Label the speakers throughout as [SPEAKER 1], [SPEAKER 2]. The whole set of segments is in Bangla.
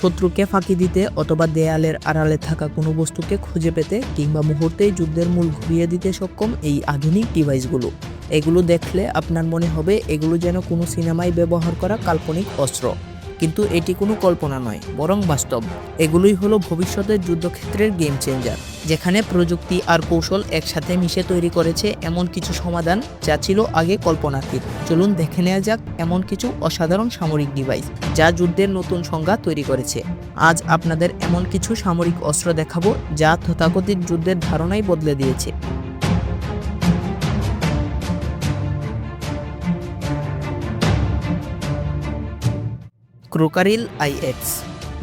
[SPEAKER 1] শত্রুকে ফাঁকি দিতে অথবা দেয়ালের আড়ালে থাকা কোনো বস্তুকে খুঁজে পেতে কিংবা মুহূর্তেই যুদ্ধের মূল ঘুরিয়ে দিতে সক্ষম এই আধুনিক ডিভাইসগুলো। এগুলো দেখলে আপনার মনে হবে এগুলো যেন কোনো সিনেমায় ব্যবহার করা কাল্পনিক অস্ত্র। কিন্তু এটি কোনো কল্পনা নয়, বরং বাস্তব। এগুলোই হলো ভবিষ্যতের যুদ্ধক্ষেত্রের গেম চেঞ্জার যেখানে প্রযুক্তি আর কৌশল একসাথে মিশে তৈরি করেছে এমন কিছু সমাধান যা ছিল আগে কল্পনাতীত। চলুন দেখে নেওয়া যাক এমন কিছু অসাধারণ সামরিক ডিভাইস যা যুদ্ধের নতুন সংজ্ঞা তৈরি করেছে। আজ আপনাদের এমন কিছু সামরিক অস্ত্র দেখাবো যা তথাকথিত যুদ্ধের ধারণাই বদলে দিয়েছে। ক্রোকারিল আইএক্স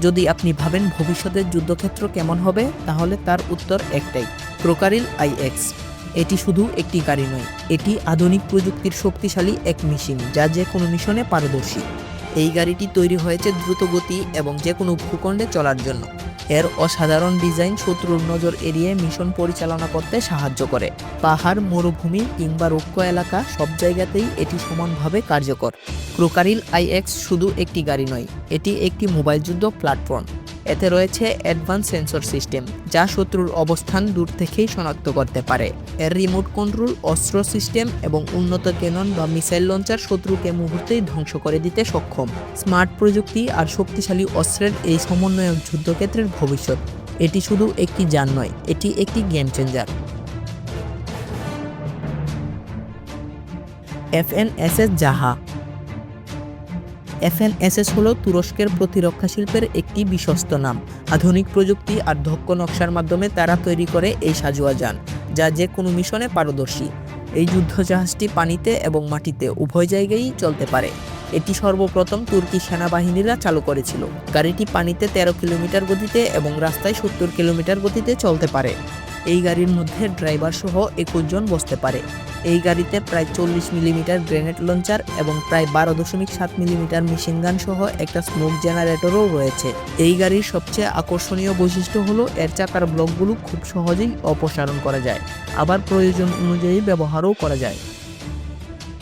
[SPEAKER 1] যদি আপনি ভাবেন ভবিষ্যতের যুদ্ধক্ষেত্র কেমন হবে, তাহলে তার উত্তর একটাই ক্রোকারিল আইএক্স এটি শুধু একটি গাড়ি নয়, এটি আধুনিক প্রযুক্তির শক্তিশালী এক মেশিন, যা যে কোনো মিশনে পারদর্শী। এই গাড়িটি তৈরি হয়েছে দ্রুত গতি এবং যে কোনো ভূখণ্ডে চলার জন্য। এর অসাধারণ ডিজাইন শত্রুর নজর এড়িয়ে মিশন পরিচালনা করতে সাহায্য করে। পাহাড়, মরুভূমি কিংবা রুক্ষ এলাকা সব জায়গাতেই এটি সমানভাবে কার্যকর। ক্রোকারিল আইএক্স শুধু একটি গাড়ি নয়, এটি একটি মোবাইল যুদ্ধ প্ল্যাটফর্ম। এতে রয়েছে অ্যাডভান্স সেন্সর সিস্টেম, যা শত্রুর অবস্থান দূর থেকেই শনাক্ত করতে পারে। এর রিমোট কন্ট্রোল, অস্ত্র সিস্টেম এবং উন্নত ক্যানন বা মিসাইল লঞ্চার শত্রুকে মুহূর্তেই ধ্বংস করে দিতে সক্ষম। স্মার্ট প্রযুক্তি আর শক্তিশালী অস্ত্রের এই সমন্বয়ক যুদ্ধক্ষেত্রের ভবিষ্যৎ। এটি শুধু একটি যান নয়, এটি একটি গেম চেঞ্জার এফএনএসএস জাহা এফএনএসএস হলো তুরস্কের প্রতিরক্ষা শিল্পের একটি বিশ্বস্ত নাম। আধুনিক প্রযুক্তি আর দক্ষ নকশার মাধ্যমে তারা তৈরি করে এই সাজুয়া যান, যা যে কোনো মিশনে পারদর্শী। এই যুদ্ধজাহাজটি পানিতে এবং মাটিতে উভয় জায়গায়ই চলতে পারে। এটি সর্বপ্রথম তুর্কি সেনাবাহিনীরা চালু করেছিল। গাড়িটি পানিতে তেরো কিলোমিটার গতিতে এবং রাস্তায় সত্তর কিলোমিটার গতিতে চলতে পারে। এই গাড়ির মধ্যে ড্রাইভার সহ একুশ জন বসতে পারে। এই গাড়িতে প্রায় চল্লিশ মিলিমিটার গ্রেনেড লঞ্চার এবং প্রায় বারো দশমিক সাত মিলিমিটার মেশিন গান সহ একটা স্মোক জেনারেটরও রয়েছে। এই গাড়ির সবচেয়ে আকর্ষণীয় বৈশিষ্ট্য হলো, এর চাকার ব্লকগুলো খুব সহজেই অপসারণ করা যায়। আবার প্রয়োজন অনুযায়ী ব্যবহারও করা যায়।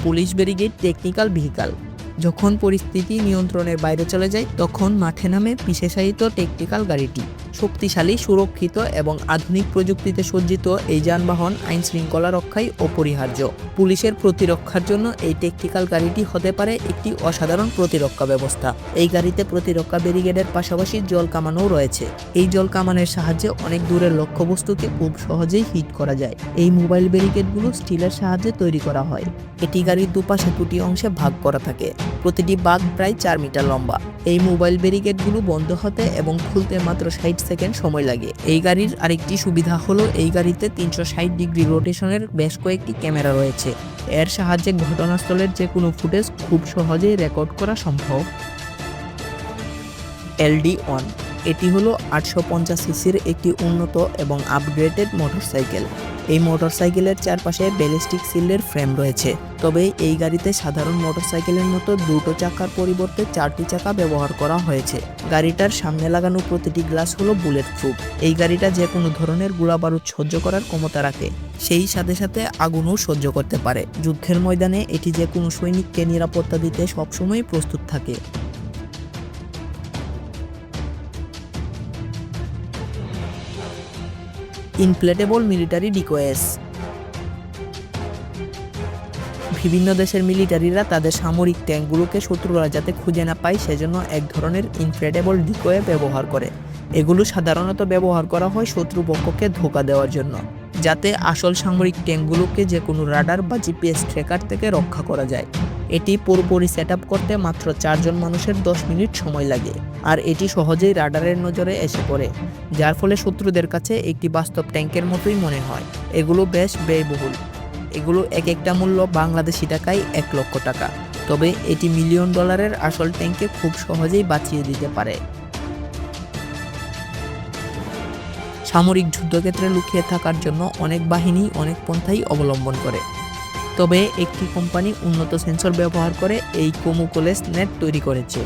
[SPEAKER 1] পুলিশ ব্যারিগেড টেকনিক্যাল ভেহিকাল যখন পরিস্থিতি নিয়ন্ত্রণের বাইরে চলে যায়, তখন মাঠে নামে বিশেষায়িত টেকনিক্যাল গাড়িটি। শক্তিশালী, সুরক্ষিত এবং আধুনিক প্রযুক্তিতে সজ্জিত এই যানবাহন আইন শৃঙ্খলা রক্ষায় অপরিহার্য। পুলিশের প্রতিরক্ষার জন্য এই টেকনিক্যাল গাড়িটি হতে পারে একটি অসাধারণ প্রতিরক্ষা ব্যবস্থা। এই গাড়িতে প্রতিরক্ষা ব্যারিগেডের পাশাপাশি জল কামানও রয়েছে। এই জল কামানের সাহায্যে অনেক দূরের লক্ষ্যবস্তুকে খুব সহজেই হিট করা যায়। এই মোবাইল ব্যারিকেডগুলো স্টিলের সাহায্যে তৈরি করা হয়। এটি গাড়ির দুপাশে দুটি অংশে ভাগ করা থাকে। প্রতিটি বাঘ প্রায় চার মিটার লম্বা। এই মোবাইল ব্যারিকেডগুলো বন্ধ হতে এবং খুলতে মাত্র ষাট সেকেন্ড সময় লাগে। এই গাড়ির আরেকটি সুবিধা হলো, এই গাড়িতে তিনশো ষাট ডিগ্রি রোটেশনের বেশ কয়েকটি ক্যামেরা রয়েছে। এর সাহায্যে ঘটনাস্থলের যে কোনো ফুটেজ খুব সহজেই রেকর্ড করা সম্ভব। এলডি ওয়ান, এটি হলো আটশো পঞ্চাশ সিসির একটি উন্নত এবং আপগ্রেডেড মোটরসাইকেল। এই মোটরসাইকেলের চারপাশে ব্যালিস্টিক সিলের ফ্রেম রয়েছে। তবে এই গাড়িতে সাধারণ মোটরসাইকেলের মতো দুটো চাকার পরিবর্তে চারটি চাকা ব্যবহার করা হয়েছে। গাড়িটার সামনে লাগানো প্রতিটি গ্লাস হলো বুলেট প্রুফ এই গাড়িটা যে কোনো ধরনের গোলা বারুদ সহ্য করার ক্ষমতা রাখে। সেই সাথে সাথে আগুনও সহ্য করতে পারে। যুদ্ধের ময়দানে এটি যে কোনো সৈনিককে নিরাপত্তা দিতে সবসময় প্রস্তুত থাকে। Inflatable military decoys. বিভিন্ন দেশের মিলিটারিরা তাদের সামরিক ট্যাঙ্কগুলোকে শত্রুরা যাতে খুঁজে না পায় সেজন্য এক ধরনের ইনফ্লেটেবল ডিকোয়ে ব্যবহার করে। এগুলো সাধারণত ব্যবহার করা হয় শত্রুপক্ষকে ধোকা দেওয়ার জন্য, যাতে আসল সামরিক ট্যাঙ্কগুলোকে যে কোনো রাডার বা জিপিএস ট্রেকার থেকে রক্ষা করা যায়। এটি পুরোপুরি সেট করতে মাত্র চারজন মানুষের দশ মিনিট সময় লাগে, আর এটি সহজেই রাডারের নজরে এসে পড়ে, যার ফলে শত্রুদের কাছে একটি বাস্তব ট্যাঙ্কের মতোই মনে হয়। এগুলো বেশ ব্যয়বহুল। এগুলো এক একটা মূল্য বাংলাদেশি টাকায় এক লক্ষ টাকা। তবে এটি মিলিয়ন ডলারের আসল ট্যাঙ্কে খুব সহজেই বাঁচিয়ে দিতে পারে। সামরিক যুদ্ধক্ষেত্রে লুকিয়ে থাকার জন্য অনেক বাহিনী, অনেক পন্থাই অবলম্বন করে। তবে একটি কোম্পানি উন্নত সেন্সর ব্যবহার করে এই কোমুকোলেস নেট তৈরি করেছে।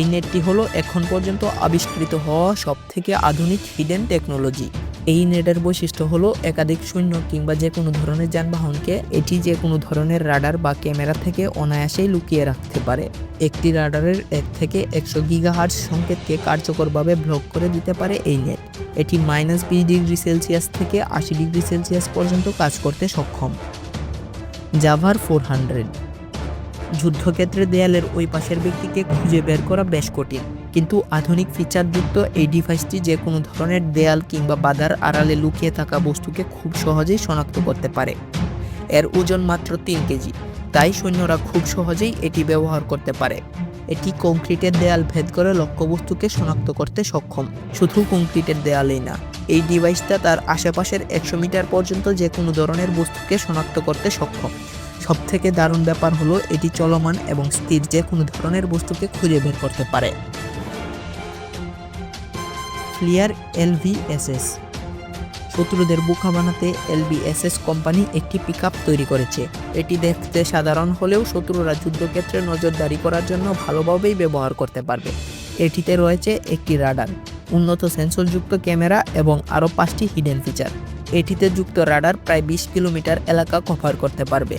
[SPEAKER 1] এই নেটটি হলো এখন পর্যন্ত আবিষ্কৃত হওয়া সবথেকে আধুনিক হিডেন টেকনোলজি এই নেটের বৈশিষ্ট্য হলো একাধিক সৈন্য কিংবা যে কোনো ধরনের যানবাহনকে এটি যে কোনো ধরনের রাডার বা ক্যামেরা থেকে অনায়াসেই লুকিয়ে রাখতে পারে। একটি রাডারের এক থেকে একশো গিগাহার্জ সংকেতকে কার্যকরভাবে ব্লক করে দিতে পারে এই নেট। এটি মাইনাস বিশ ডিগ্রি সেলসিয়াস থেকে আশি ডিগ্রি সেলসিয়াস পর্যন্ত কাজ করতে সক্ষম। জাভার ফোর হান্ড্রেড যুদ্ধক্ষেত্রে দেয়ালের ওই পাশের ব্যক্তিকে খুঁজে বের করা বেশ কঠিন। কিন্তু আধুনিক ফিচারযুক্ত এই ডিভাইসটি যে কোনো ধরনের দেয়াল কিংবা বাধার আড়ালে লুকিয়ে থাকা বস্তুকে খুব সহজেই শনাক্ত করতে পারে। এর ওজন মাত্র তিন কেজি, তাই সৈন্যরা খুব সহজেই এটি ব্যবহার করতে পারে। এটি কংক্রিটের দেয়াল ভেদ করে লক্ষ্যবস্তুকে শনাক্ত করতে সক্ষম। শুধু কংক্রিটের দেয়ালেই না এই ডিভাইসটা তার আশেপাশের একশো মিটার পর্যন্ত যে কোনো ধরনের বস্তুকে শনাক্ত করতে সক্ষম। সবথেকে দারুণ ব্যাপার হলো এটি চলমান এবং স্থির যে কোনো ধরনের বস্তুকে খুঁজে বের করতে পারে। ফ্লিয়ার এলভিএসএস। শত্রুদের বোকা বানাতে এলভিএসএস কোম্পানি একটি পিকআপ তৈরি করেছে। এটি দেখতে সাধারণ হলেও শত্রুরা যুদ্ধক্ষেত্রে নজরদারি করার জন্য ভালোভাবেই ব্যবহার করতে পারবে। এটিতে রয়েছে একটি রাডার। উন্নত সেন্সরযুক্ত ক্যামেরা এবং আরও পাঁচটি হিডেন ফিচার এটিতে যুক্ত রাডার প্রায় বিশ কিলোমিটার এলাকা কভার করতে পারবে।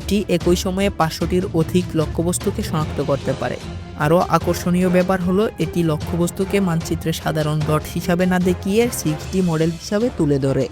[SPEAKER 1] এটি একই সময়ে পাঁচশোটির অধিক লক্ষ্যবস্তুকে শনাক্ত করতে পারে। আরও আকর্ষণীয় ব্যাপার হলো, এটি লক্ষ্যবস্তুকে মানচিত্রে সাধারণ ডট হিসাবে না দেখিয়ে সিক্সটি মডেল হিসাবে তুলে ধরে।